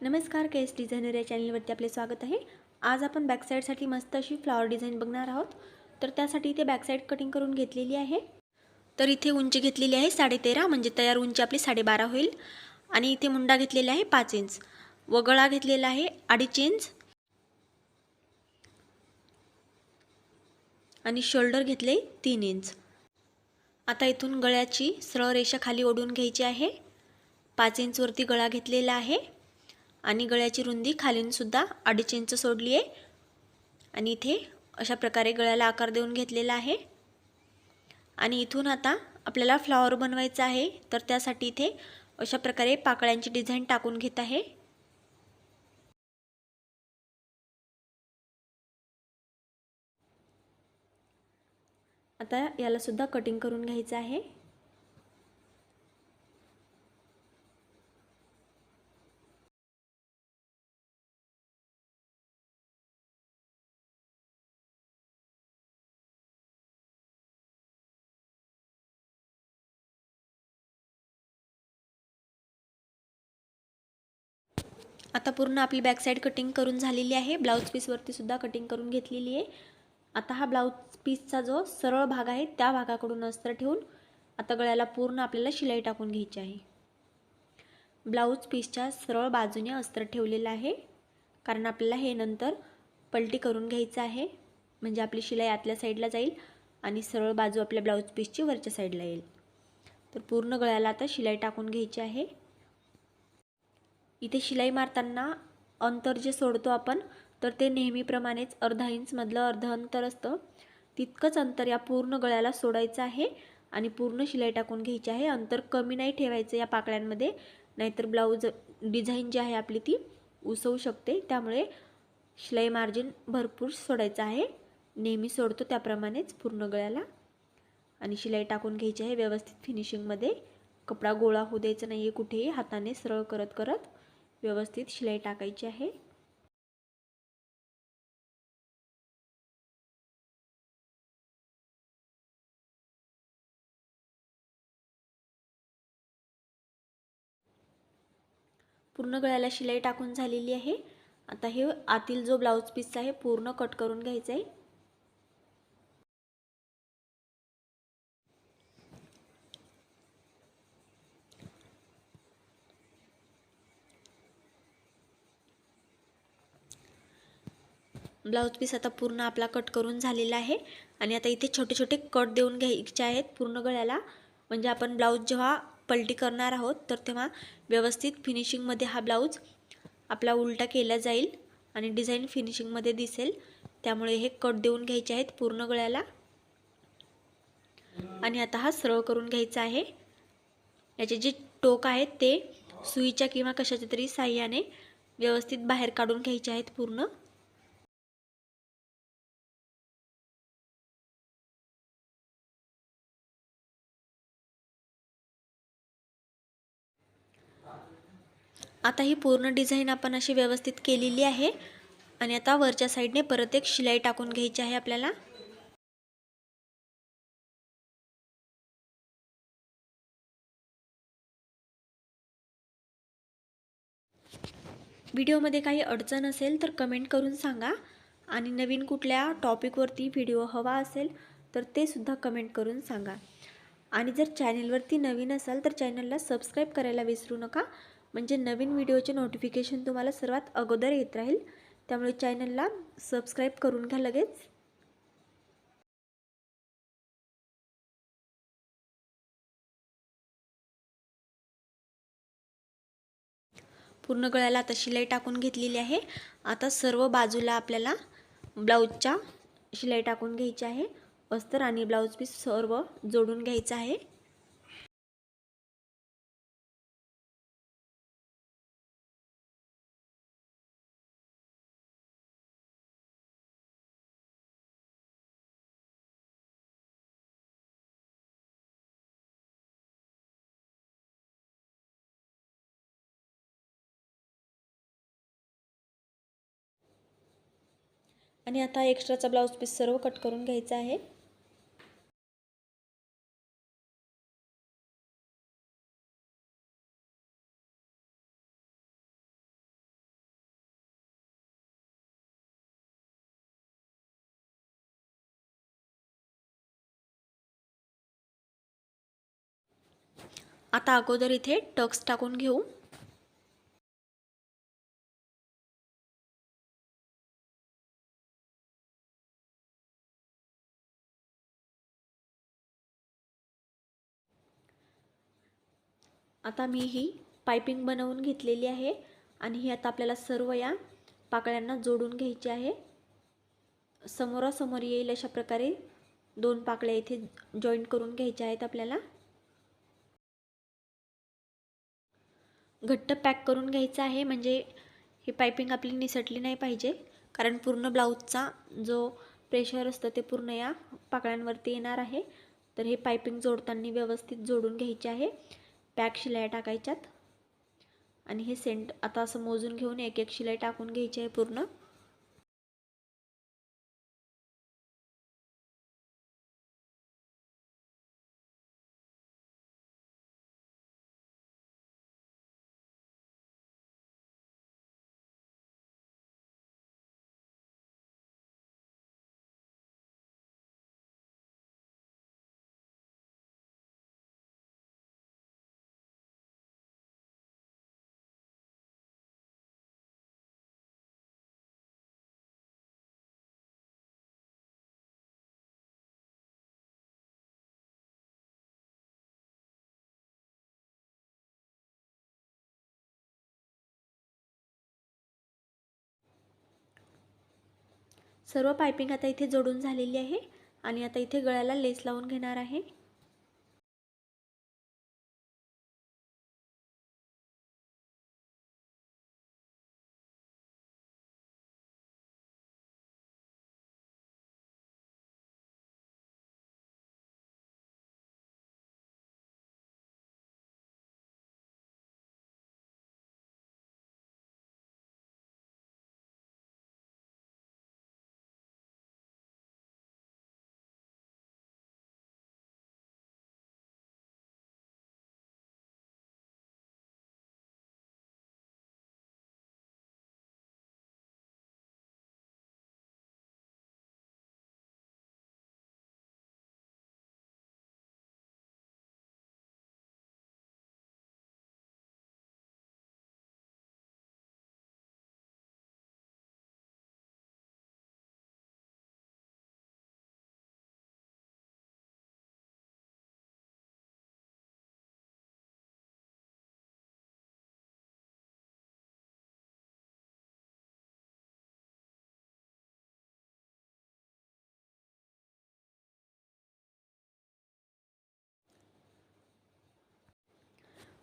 नमस्कार केस डिझायनर या चॅनलवरती आपले स्वागत आहे. आज आपण बॅकसाईडसाठी मस्त अशी फ्लॉवर डिझाईन बघणार आहोत. तर त्यासाठी इथे बॅकसाईड कटिंग करून घेतलेली आहे. तर इथे उंची घेतलेली आहे साडेतेरा म्हणजे तयार उंची आपली साडेबारा होईल. आणि इथे मुंडा घेतलेला आहे पाच इंच. व गळा घेतलेला आहे अडीच इंच. आणि शोल्डर घेतले तीन इंच. आता इथून गळ्याची सरळ रेषा खाली ओढून घ्यायची आहे. पाच इंचवरती गळा घेतलेला आहे. आणि गळ्याची रुंदी खालीनसुद्धा अडीच इंच सोडली आहे. आणि इथे अशा प्रकारे गळ्याला आकार देऊन घेतलेला आहे. आणि इथून आता आपल्याला फ्लॉवर बनवायचा आहे. तर त्यासाठी इथे अशा प्रकारे पाकळ्यांची डिझाईन टाकून घेत आहे. आता याला सुद्धा कटिंग करून घ्यायचं आहे. आता पूर्ण आपली बॅक साईड कटिंग करून झालेली आहे. ब्लाऊज पीसवरती सुद्धा कटिंग करून घेतलेली आहे. आता हा ब्लाऊज पीसचा जो सरळ भाग आहे त्या भागाकडून अस्तर ठेवून आता गळ्याला पूर्ण आपल्याला शिलाई टाकून घ्यायची आहे. ब्लाऊज पीसच्या सरळ बाजूने अस्तर ठेवलेलं आहे. कारण आपल्याला हे नंतर पलटी करून घ्यायचं आहे. म्हणजे आपली शिलाई आतल्या साईडला जाईल आणि सरळ बाजू आपल्या ब्लाऊज पीसची वरच्या साईडला येईल. तर पूर्ण गळ्याला आता शिलाई टाकून घ्यायची आहे. इथे शिलाई मारताना अंतर जे सोडतो आपण तर ते नेहमीप्रमाणेच अर्धा इंचमधलं अर्ध अंतर असतं. तितकंच अंतर या पूर्ण गळ्याला सोडायचं आहे आणि पूर्ण शिलाई टाकून घ्यायची आहे. अंतर कमी नाही ठेवायचं या पाकळ्यांमध्ये नाहीतर ब्लाऊज डिझाईन जी आहे आपली ती उसवू शकते. त्यामुळे शिलाई मार्जिन भरपूर सोडायचं आहे. नेहमी सोडतो त्याप्रमाणेच पूर्ण गळ्याला. आणि शिलाई टाकून घ्यायची आहे व्यवस्थित फिनिशिंगमध्ये कपडा गोळा होऊ द्यायचा नाही आहे कुठेही हाताने सरळ करत करत. व्यवस्थित शिलाई टाकायची आहे. पूर्ण गळ्याला शिलाई टाकून झालेली आहे. आता हे आतील जो ब्लाऊज पीस आहे पूर्ण कट करून घ्यायचा आहे. ब्लाऊज पीस आता पूर्ण आपला कट करून झालेला आहे. आणि आता इथे छोटे छोटे कट देऊन घ्यायचे आहेत पूर्ण गळ्याला. म्हणजे आपण ब्लाऊज जेव्हा पलटी करणार आहोत तर तेव्हा व्यवस्थित फिनिशिंगमध्ये हा ब्लाऊज आपला उलटा केला जाईल आणि डिझाईन फिनिशिंगमध्ये दिसेल. त्यामुळे हे कट देऊन घ्यायचे आहेत पूर्ण गळ्याला. आणि आता हा सरळ करून घ्यायचा आहे. याचे जे टोक आहेत ते सुईच्या किंवा कशाच्या तरी साह्याने व्यवस्थित बाहेर काढून घ्यायचे आहेत पूर्ण. आता ही पूर्ण डिझाईन आपण अशी व्यवस्थित केलेली आहे. आणि आता वरच्या साईडने परत एक शिलाई टाकून घ्यायची आहे आपल्याला. व्हिडिओमध्ये काही अडचण असेल तर कमेंट करून सांगा. आणि नवीन कुठल्या टॉपिकवरती व्हिडिओ हवा असेल तर ते सुद्धा कमेंट करून सांगा. आणि जर चॅनलवरती नवीन असाल तर चॅनलला सबस्क्राईब करायला विसरू नका. म्हणजे नवीन व्हिडिओचे नोटिफिकेशन तुम्हाला सर्वात अगोदर येत राहील. त्यामुळे चॅनलला सबस्क्राईब करून घ्या लगेच. पूर्ण गळ्याला आता शिलाई टाकून घेतलेली आहे. आता सर्व बाजूला आपल्याला ब्लाऊजच्या शिलाई टाकून घ्यायची आहे. अस्तर आणि ब्लाऊज पीस सर्व जोडून घ्यायचं आहे. आणि आता एक्स्ट्राचा ब्लाऊज पीस सर्व कट करून घ्यायचा आहे. आता अगोदर इथे टक्स टाकून घेऊ. आता मी ही पायपिंग बनवून घेतलेली आहे आणि ही आता आपल्याला सर्व या पाकळ्यांना जोडून घ्यायची आहे. समोरासमोर येईल अशा प्रकारे दोन पाकळ्या इथे जॉईंट करून घ्यायच्या आहेत आपल्याला. घट्ट पॅक करून घ्यायचं आहे म्हणजे ही पायपिंग आपली निसटली नाही पाहिजे कारण पूर्ण ब्लाऊजचा जो प्रेशर असतं ते पूर्ण या पाकळ्यांवरती येणार आहे. तर हे पायपिंग जोडताना व्यवस्थित जोडून घ्यायचे आहे. पॅक शिलाई टाकायच्यात. आणि हे सेंट आता असं मोजून घेऊन एक एक शिलाई टाकून घ्यायची आहे पूर्ण. सर्व पायपिंग आता इथे जोडून झालेली आहे आणि आता इथे गळ्याला लेस लावून घेणार आहे.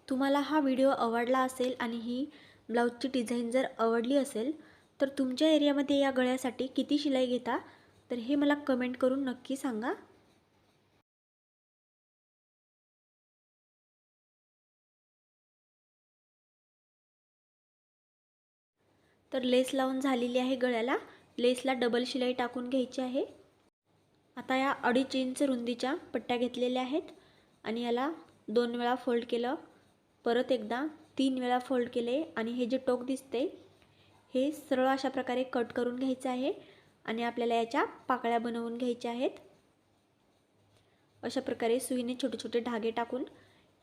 तुम्हाला हा व्हिडिओ आवडला असेल आणि ही ब्लाऊजची डिझाईन जर आवडली असेल तर तुमच्या एरियामध्ये या गळ्यासाठी किती शिलाई घेता? तर हे मला कमेंट करून नक्की सांगा. तर लेस लावून झालेली आहे गळ्याला. लेसला डबल शिलाई टाकून घ्यायची आहे. आता या अडीच इंच रुंदीच्या पट्ट्या घेतलेल्या आहेत आणि याला दोन वेळा फोल्ड केलं. परत एकदा तीन वेळा फोल्ड केले आणि हे जे टोक दिसते हे सरळ अशा प्रकारे कट करून घ्यायचं आहे आणि आपल्याला याच्या पाकळ्या बनवून घ्यायच्या आहेत. अशा प्रकारे सुईने छोटे छोटे धागे टाकून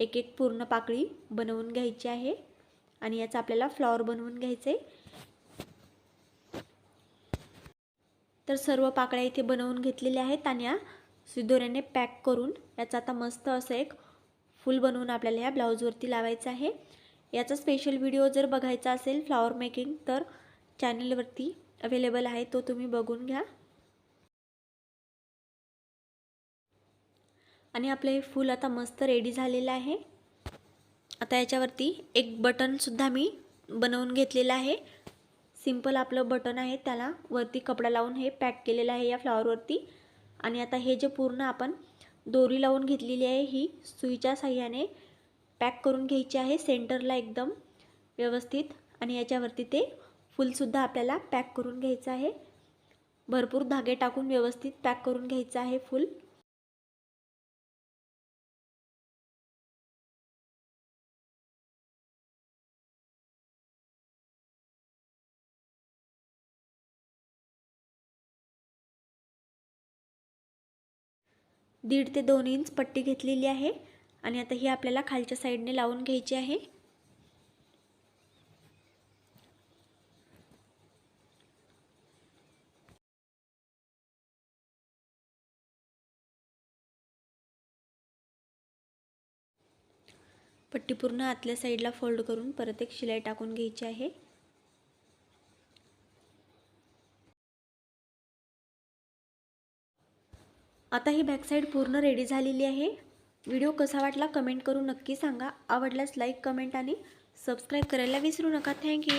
एक एक पूर्ण पाकळी बनवून घ्यायची आहे आणि याचा आपल्याला फ्लॉवर बनवून घ्यायचे. तर सर्व पाकळ्या इथे बनवून घेतलेल्या आहेत आणि या सुदोऱ्याने पॅक करून याचा आता मस्त असं एक फुल बनवून आपल्याला ह्या ब्लाऊजवरती लावायचं आहे. याचा स्पेशल व्हिडिओ जर बघायचा असेल फ्लावर मेकिंग तर चॅनलवरती अवेलेबल आहे. तो तुम्ही बघून घ्या. आणि आपलं हे फूल आता मस्त रेडी झालेलं आहे. आता याच्यावरती एक बटनसुद्धा मी बनवून घेतलेलं आहे. सिंपल आपलं बटन आहे. त्याला वरती कपडा लावून हे पॅक केलेलं आहे या फ्लॉवरवरती आणि आता हे जे पूर्ण आपण दोरी लावून घेतलेली आहे ही. सुईच्या साह्याने पॅक करून घ्यायची आहे सेंटरला एकदम व्यवस्थित. आणि याच्यावरती ते फुलसुद्धा आपल्याला पॅक करून घ्यायचं आहे. भरपूर धागे टाकून व्यवस्थित पॅक करून घ्यायचं आहे फुल. दीड ते दोन इंच पट्टी घेतलेली आहे. आणि आता ही आपल्याला खालच्या साईडने लावून घ्यायची आहे. पट्टी पूर्ण आतल्या साईडला फोल्ड करून परत एक शिलाई टाकून घ्यायची आहे. आता ही बॅकसाईड पूर्ण रेडी झालेली आहे. व्हिडिओ कसा वाटला कमेंट करून नक्की सांगा. आवडल्यास लाईक कमेंट आणि सबस्क्राईब करायला विसरू नका. थँक्यू